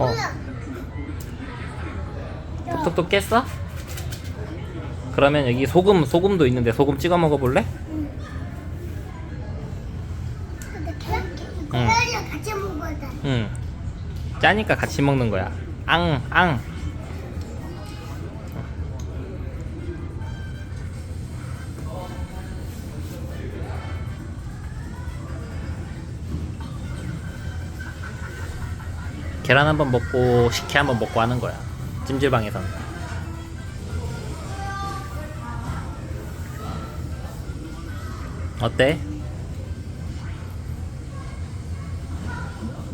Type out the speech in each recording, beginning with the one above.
어. 톡톡톡 깼어? 그러면 여기 소금 소금도 있는데 소금 찍어 먹어볼래? 그거랑 같이 먹어야 돼. 응. 짜니까 같이 먹는 거야. 앙, 앙. 계란 한번 먹고 식혜 한번 먹고 하는 거야. 찜질방에서는. 어때?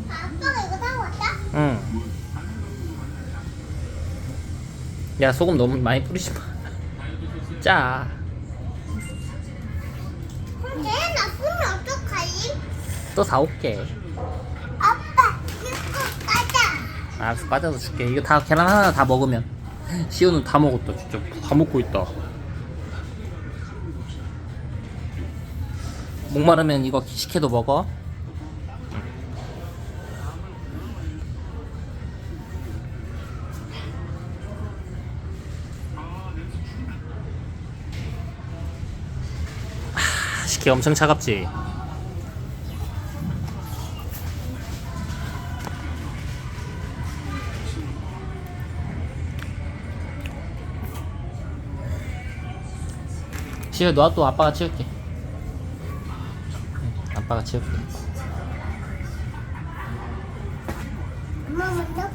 아빠가 이거 다 왔다? 응. 야 소금 너무 많이 뿌리지 마. 짜. 근데 나쁘면 어떡하지? 또 사올게. 아빠 이거 까자. 알았어 빠져서 줄게. 이거 다 계란 하나 다 먹으면. 시우는 다 먹었다 진짜 다 먹고 있다. 목마르면 이거 식혜도 먹어. 아, 식혜 엄청 차갑지. 시우 너또 아빠가 치울게. 응, 아빠가 치울게. 엄마 먼저.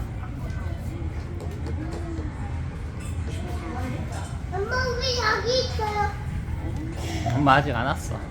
엄마 우리 여기 있어요. 엄마 아직 안 왔어.